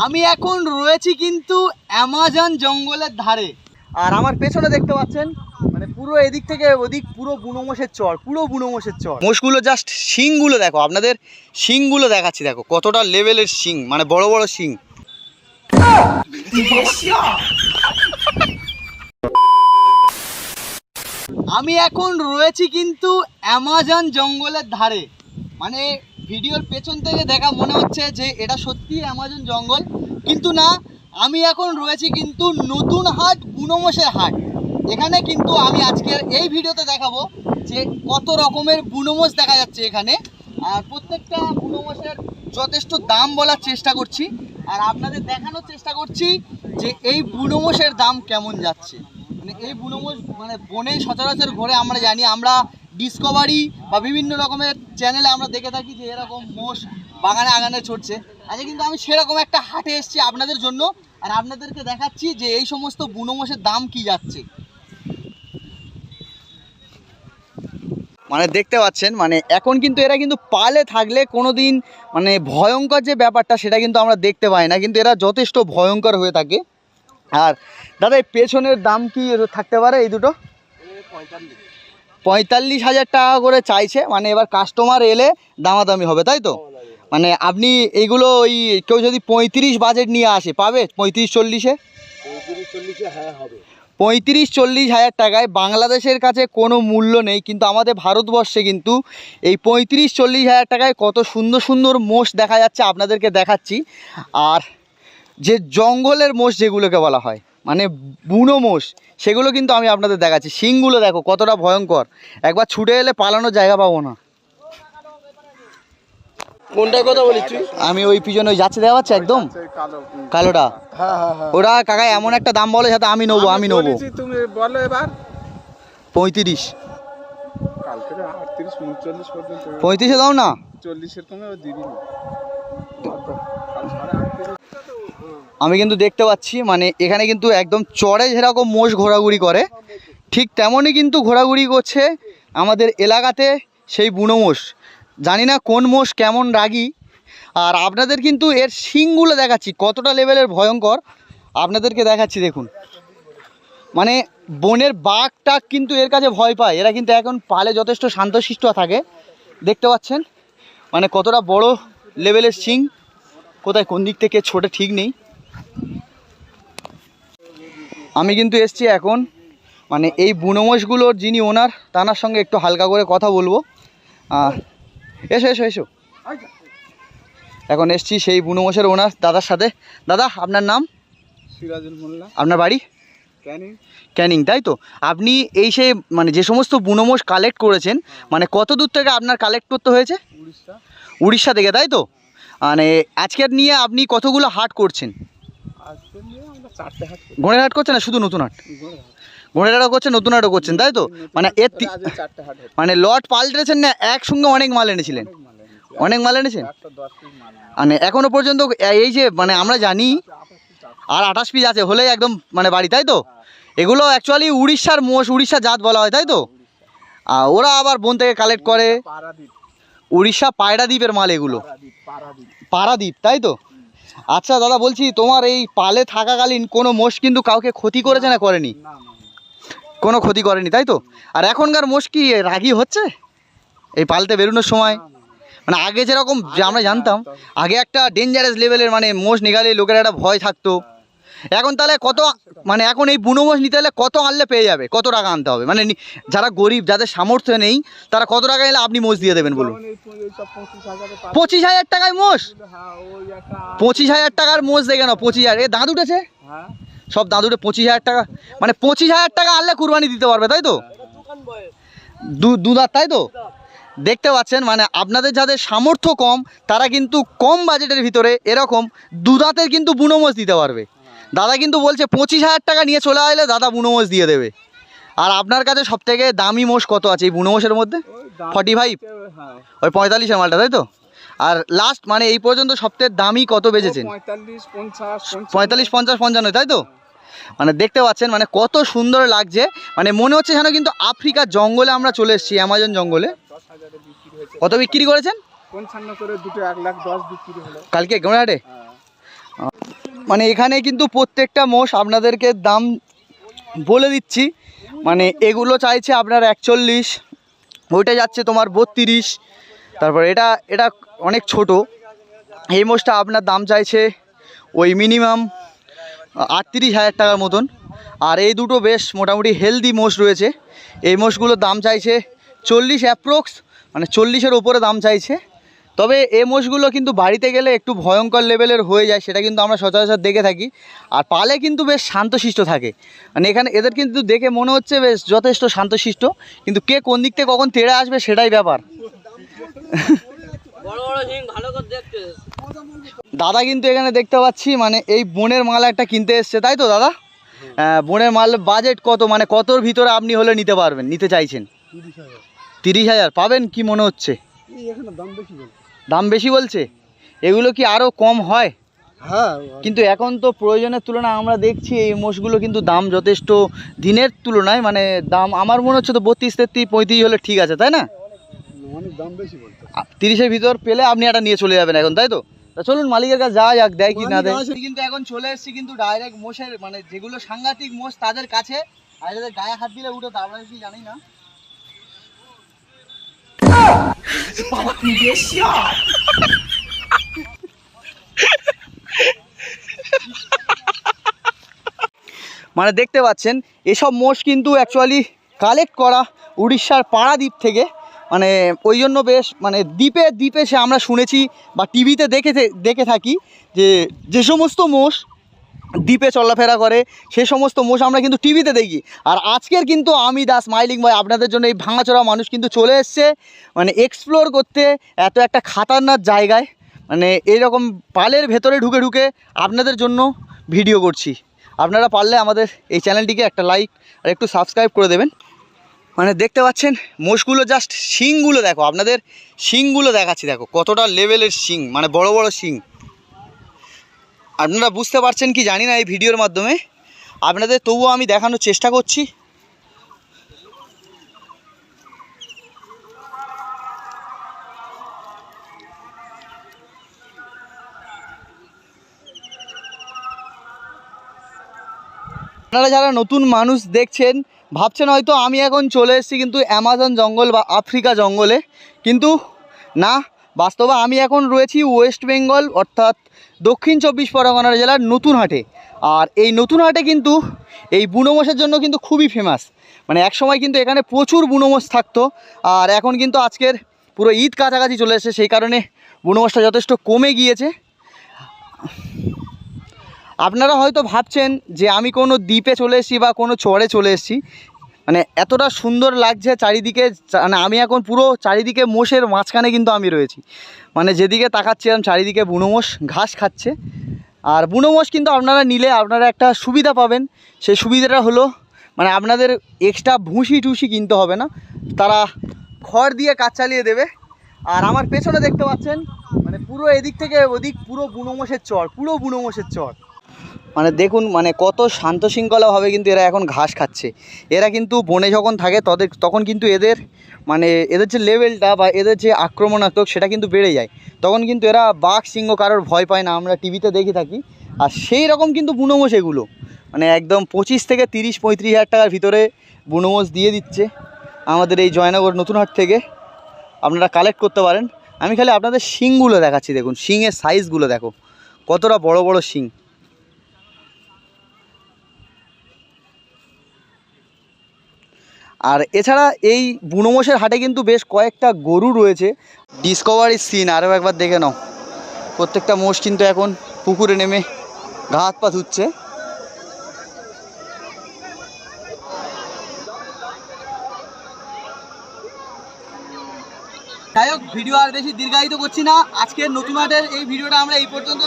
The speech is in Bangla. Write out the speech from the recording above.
আমি এখন রয়েছি কিন্তু অ্যামাজন জঙ্গলের ধারে। আর আমার পেছনে দেখতে পাচ্ছেন মানে পুরো এদিক থেকে ওদিক পুরো বুনো মোষের চর পুরো বুনো মোষের চর। মোষগুলো জাস্ট শিংগুলো দেখো আপনাদের শিংগুলো দেখাচ্ছি দেখো কতটা লেভেলের শিং মানে বড় বড় শিং। আমি এখন রয়েছি কিন্তু অ্যামাজন জঙ্গলের ধারে। মানে ভিডিওর পেছন থেকে দেখা মনে হচ্ছে যে এটা সত্যি অ্যামাজন জঙ্গল। কিন্তু না, আমি এখন রয়েছি কিন্তু নতুন হাট বুনোমোষের হাট। এখানে কিন্তু আমি আজকের এই ভিডিওতে দেখাবো যে কত রকমের বুনোমোষ দেখা যাচ্ছে এখানে। আর প্রত্যেকটা বুনোমোষের যথেষ্ট দাম বলার চেষ্টা করছি। আর আপনাদের দেখানোর চেষ্টা করছি যে এই বুনোমোষের দাম কেমন যাচ্ছে। মানে এই বুনোমোষ মানে বনে সচরাচর ঘরে, আমরা জানি। আমরা ডিসকভারি বা বিভিন্ন রকমের চ্যানেলে আমরা দেখে থাকি যে এরকম মোষ বাগানে আগানে ছড়ছে আচ্ছা কিন্তু আমি সেরকম একটা হাটে এসেছি আপনাদের জন্য আর আপনাদেরকে দেখাচ্ছি যে এই সমস্ত বুনো মোষের দাম কি যাচ্ছে। মানে দেখতে পাচ্ছেন মানে এখন কিন্তু এরা কিন্তু পালে থাকলে কোনো দিন মানে ভয়ঙ্কর যে ব্যাপারটা সেটা কিন্তু আমরা দেখতে পাই না কিন্তু এরা যথেষ্ট ভয়ঙ্কর হয়ে থাকে। আর দাদা এই পেছনের দাম কি থাকতে পারে এই দুটো? পঁয়তাল্লিশ। হাজার টাকা করে চাইছে মানে এবার কাস্টমার এলে দামাদামি হবে, তাই তো? মানে আপনি এইগুলো ওই কেউ যদি পঁয়ত্রিশ বাজেট নিয়ে আসে, পাবে পঁয়ত্রিশ চল্লিশে? পঁয়ত্রিশ চল্লিশ হাজার টাকায় বাংলাদেশের কাছে কোনো মূল্য নেই, কিন্তু আমাদের ভারতবর্ষে কিন্তু এই পঁয়ত্রিশ চল্লিশ হাজার টাকায় কত সুন্দর সুন্দর মোষ দেখা যাচ্ছে, আপনাদেরকে দেখাচ্ছি। আর যে জঙ্গলের মোষ যেগুলোকে বলা হয় মানে বুনো মোষ সেগুলো কিন্তু আমি আপনাদের দেখাচ্ছি। শিংগুলো দেখো কতটা ভয়ঙ্কর। একবার ছুটে এলে পালানোর জায়গা পাবো না। কোনটার কথা বলিস তুই? আমি ওই পিছনে ওই যাচ্ছে দেওয়া যাচ্ছে একদম কালোটা। হ্যাঁ হ্যাঁ হ্যাঁ। ওরা কাকা এমন একটা দাম বলে যাতে আমি নেব আমি নেব। তুমি বলো এবার। পঁয়ত্রিশ। পঁয়ত্রিশে দাও না। চল্লিশের কমে দিবি না। আমি কিন্তু দেখতে পাচ্ছি মানে এখানে কিন্তু একদম চড়ে যেরকম মোষ ঘোরাঘুরি করে, ঠিক তেমনই কিন্তু ঘোরাঘুরি করছে আমাদের এলাকাতে সেই বুনো মোষ। জানি না কোন মোষ কেমন রাগী। আর আপনাদের কিন্তু এর শিংগুলো দেখাচ্ছি, কতটা লেভেলের ভয়ঙ্কর। আপনাদেরকে দেখাচ্ছি, দেখুন। মানে বনের বাঘ টাক কিন্তু এর কাছে ভয় পায়, এরা কিন্তু এখন পালে যথেষ্ট শান্তশিষ্ট থাকে। দেখতে পাচ্ছেন? মানে কতটা বড় লেভেলের শিং। কোথায় কোন দিক থেকে ছোটে ঠিক নেই। আমি কিন্তু এসছি এখন মানে এই বুনোমোষগুলোর যিনি ওনার তানার সঙ্গে একটু হালকা করে কথা বলব। এসো এসো এসো। এখন এসছি সেই বুনোমোষের ওনার দাদার সাথে। দাদা আপনার নাম? সিরাজুল মোল্লা। আপনার বাড়ি? ক্যানিং। ক্যানিং তাই তো? আপনি এই সেই মানে যে সমস্ত বুনোমোষ কালেক্ট করেছেন মানে কত দূর থেকে আপনার কালেক্ট করতে হয়েছে? উড়িষ্যা। উড়িষ্যা থেকে তাই তো? মানে আজকের নিয়ে আপনি কতগুলো হাট করছেন? চারটে হাট করছেন না শুধু নতুন হাট। গোড়ের হাটও করছেন নতুন হাটও করছেন তাই তো? মানে এর মানে লট পাল্টেছেন না একসঙ্গে অনেক মাল এনেছিলেন? অনেক মাল এনেছেন। মানে এখনও পর্যন্ত এই যে মানে আমরা জানি আর আঠাশ পিস আছে হলেই একদম মানে বাড়ি তাই তো? এগুলো অ্যাকচুয়ালি উড়িষ্যার মোষ উড়িষ্যা জাত বলা হয় তাই তো? ওরা আবার বন থেকে কালেক্ট করে। উড়িষ্যা পায়রা দ্বীপের মাল এগুলো। পারাদ্বীপ তাই তো? আচ্ছা দাদা বলছি তোমার এই পালে থাকাকালীন কোনো মোষ কিন্তু কাউকে ক্ষতি করেছে না করেনি। কোনো ক্ষতি করেনি তাই তো? আর এখনকার মোষ কি রাগি হচ্ছে? এই পালতে বেরোনোর সময়। মানে আগে যেরকম যে আমরা জানতাম আগে একটা ডেঞ্জারাস লেভেলের মানে মোষ নিগালে লোকের একটা ভয় থাকতো। এখন তাহলে কত মানে এখন এই বুনো নিতে হলে কত আনলে পেয়ে যাবে? কত টাকা আনতে হবে? মানে যারা গরিব, যাদের সামর্থ্য নেই, তারা কত টাকা এলে আপনি মোষ দিয়ে দেবেন বলুন? পঁচিশ হাজারে টাকায় মোষ? পঁচিশ হাজার টাকার মোষ দেখে নাও, পঁচিশ হাজার। এ দাঁত উঠেছে? সব দাঁত উঠে পঁচিশ হাজার টাকা মানে পঁচিশ হাজার টাকা আনলে কুরবানি দিতে পারবে, তাই তো? দু দাঁত, তাই তো? দেখতে পাচ্ছেন মানে আপনাদের যাদের সামর্থ্য কম, তারা কিন্তু কম বাজেটের ভিতরে এরকম দু দাঁতের কিন্তু বুনোমোষ দিতে পারবে। দাদা কিন্তু বলছে পঁচিশ হাজার টাকা নিয়ে চলে আসলে দাদা বুনো মোষ দিয়ে দেবে। আর আপনার কাছে সব থেকে দামি মোষ কত আছে এই বুনো মোষের মধ্যে? ফর্টি ফাইভ হ্যাঁ ওই পঁয়তাল্লিশের মালটা তাই তো? আর লাস্ট মানে এই পর্যন্ত সবথেকে দামি কত বেচেছেন? পঁয়তাল্লিশ পঞ্চাশ পঞ্চান্ন তাই তো? মানে দেখতে পাচ্ছেন মানে কত সুন্দর লাগছে। মানে মনে হচ্ছে যেন কিন্তু আফ্রিকার জঙ্গলে আমরা চলে এসেছি অ্যামাজন জঙ্গলে। কত বিক্রি করেছেন? পঞ্চান্ন করে দুটো এক লাখ দশ বিক্রি হলো। কালকে গোড়াহাটে? হ্যাঁ। মানে এখানে কিন্তু প্রত্যেকটা মোষ আপনাদেরকে দাম বলে দিচ্ছি। মানে এগুলো চাইছে আপনার একচল্লিশ, ওইটা যাচ্ছে তোমার বত্রিশ। তারপর এটা এটা অনেক ছোট। এই মোষটা আপনার দাম চাইছে ওই মিনিমাম আটত্রিশ হাজার টাকার মতন। আর এই দুটো বেশ মোটামুটি হেলদি মোষ রয়েছে। এই মোষগুলোর দাম চাইছে চল্লিশ অ্যাপ্রক্স মানে চল্লিশের ওপরে দাম চাইছে। তবে এ মোষগুলো কিন্তু বাড়িতে গেলে একটু ভয়ঙ্কর লেভেলের হয়ে যায় সেটা কিন্তু আমরা সচরাচর দেখে থাকি। আর পালে কিন্তু বেশ শান্তশিষ্ট থাকে। মানে এখানে এদের কিন্তু দেখে মনে হচ্ছে বেশ যথেষ্ট শান্তশিষ্ট। কিন্তু কে কোন দিক থেকে কখন তেড়ে আসবে সেটাই ব্যাপার। দাদা কিন্তু এখানে দেখতে পাচ্ছি মানে এই বনের মাল একটা কিনতে এসছে তাই তো দাদা? হ্যাঁ, বনের মাল বাজেট কত মানে কতর ভিতরে আপনি হলে নিতে পারবেন নিতে চাইছেন? তিরিশ হাজার পাবেন কি মনে হচ্ছে? দাম বেশি বলছে? এগুলো কি আরও কম হয়? হ্যাঁ কিন্তু এখন তো প্রয়োজনের তুলনায় আমরা দেখছি এই মোষগুলো কিন্তু দাম যথেষ্ট দিনের তুলনায় মানে দাম আমার মনে হচ্ছে তো বত্রিশ তেত্রিশ পঁয়ত্রিশ হলে ঠিক আছে তাই না? তিরিশের ভিতর পেলে আপনি একটা নিয়ে চলে যাবেন এখন তাই তো? চলুন মালিকের কাছে যাওয়া যাক দেয় কি না দেয়। কিন্তু এখন চলে এসেছি কিন্তু ডাইরেক্ট মোষের মানে যেগুলো সাংঘাতিক মোষ তাদের কাছে আর যাদের গায়ে হাত দিলে উঠে তারপরে কি জানি না। মানে দেখতে পাচ্ছেন, এসব মোষ কিন্তু অ্যাকচুয়ালি কালেক্ট করা উড়িষ্যার পাড়াদ্বীপ থেকে। মানে ওই জন্য বেশ মানে দ্বীপে দ্বীপে সে আমরা শুনেছি বা টিভিতে দেখে দেখে থাকি যে যে সমস্ত মোষ দ্বীপে চলাফেরা করে, সে সমস্ত মোষ আমরা কিন্তু টিভিতে দেখি। আর আজকের কিন্তু আমি দাস মাইলিং ভাই, আপনাদের জন্য এই ভাঙাচোরা মানুষ কিন্তু চলে এসছে। মানে এক্সপ্লোর করতে এত একটা খাতারনাক জায়গায় মানে এইরকম পালের ভেতরে ঢুকে ঢুকে আপনাদের জন্য ভিডিও করছি। আপনারা পারলে আমাদের এই চ্যানেলটিকে একটা লাইক আর একটু সাবস্ক্রাইব করে দেবেন। মানে দেখতে পাচ্ছেন, মোষগুলো জাস্ট শিংগুলো দেখো, আপনাদের শিংগুলো দেখাচ্ছি, দেখো কতটা লেভেলের শিং মানে বড় বড় শিং। আপনারা বুঝতে পারছেন কি জানি না এই ভিডিওর মাধ্যমে। আপনাদের তবুও আমি দেখানোর চেষ্টা করছি। আপনারা যারা নতুন মানুষ দেখছেন, ভাবছেন হয়তো আমি এখন চলে এসেছি কিন্তু অ্যামাজন জঙ্গল বা আফ্রিকা জঙ্গলে। কিন্তু না বাস্তবে আমি এখন রয়েছি ওয়েস্ট বেঙ্গল, অর্থাৎ দক্ষিণ চব্বিশ পরগনা জেলার নতুন হাটে। আর এই নতুন হাটে কিন্তু এই বুনো মোষের জন্য কিন্তু খুবই ফেমাস মানে এক সময় কিন্তু এখানে প্রচুর বুনো মোষ থাকতো, আর এখন কিন্তু আজকের পুরো ঈদ কাছাকাছি চলে এসেছে, সেই কারণে বুনো মোষটা যথেষ্ট কমে গিয়েছে। আপনারা হয়তো ভাবছেন যে আমি কোনো দ্বীপে চলে এসেছি বা কোনো চরে চলে এসেছি। মানে এতটা সুন্দর লাগছে চারিদিকে মানে আমি এখন পুরো চারিদিকে মোষের মাঝখানে কিন্তু আমি রয়েছি। মানে যেদিকে তাকাচ্ছিলাম চারিদিকে বুনো মোষ, ঘাস খাচ্ছে। আর বুনো মোষ কিন্তু আপনারা নিলে আপনারা একটা সুবিধা পাবেন। সেই সুবিধাটা হলো মানে আপনাদের এক্সট্রা ভুসি টুসি কিনতে হবে না। তারা খড় দিয়ে কাজ চালিয়ে দেবে। আর আমার পেছনে দেখতে পাচ্ছেন মানে পুরো এদিক থেকে ওদিক পুরো বুনো মোষের চর, পুরো বুনো মোষের চর। মানে দেখুন মানে কত শান্ত শৃঙ্খলাভাবে কিন্তু এরা এখন ঘাস খাচ্ছে। এরা কিন্তু বনে যখন থাকে, তাদের, তখন কিন্তু এদের মানে এদের যে লেভেলটা বা এদের যে আক্রমণাত্মক, সেটা কিন্তু বেড়ে যায়। তখন কিন্তু এরা বাঘ, সিংহ কারোর ভয় পায় না, আমরা টিভিতে দেখে থাকি। আর সেই রকম কিন্তু বুনোমোষ এগুলো। মানে একদম পঁচিশ থেকে তিরিশ, পঁয়ত্রিশ হাজার টাকার ভিতরে বুনোমোষ দিয়ে দিচ্ছে আমাদের এই জয়নগর নতুনহাট থেকে। আপনারা কালেক্ট করতে পারেন। আমি খালি আপনাদের শিংগুলো দেখাচ্ছি, দেখুন, শিংয়ের সাইজগুলো দেখো। কতটা বড় বড় শিং। আর এছাড়া এই বুনোমোষের হাটে কিন্তু বেশ কয়েকটা গরু রয়েছে। ডিসকভারি সিন আরও একবার দেখে নাও। প্রত্যেকটা মোষ কিন্তু এখন পুকুরে নেমে ঘা হাত পা ধুচ্ছে। যাই হোক ভিডিও আর বেশি দীর্ঘায়িত করছি না। আজকের নতুন হাটের এই ভিডিওটা আমরা এই পর্যন্ত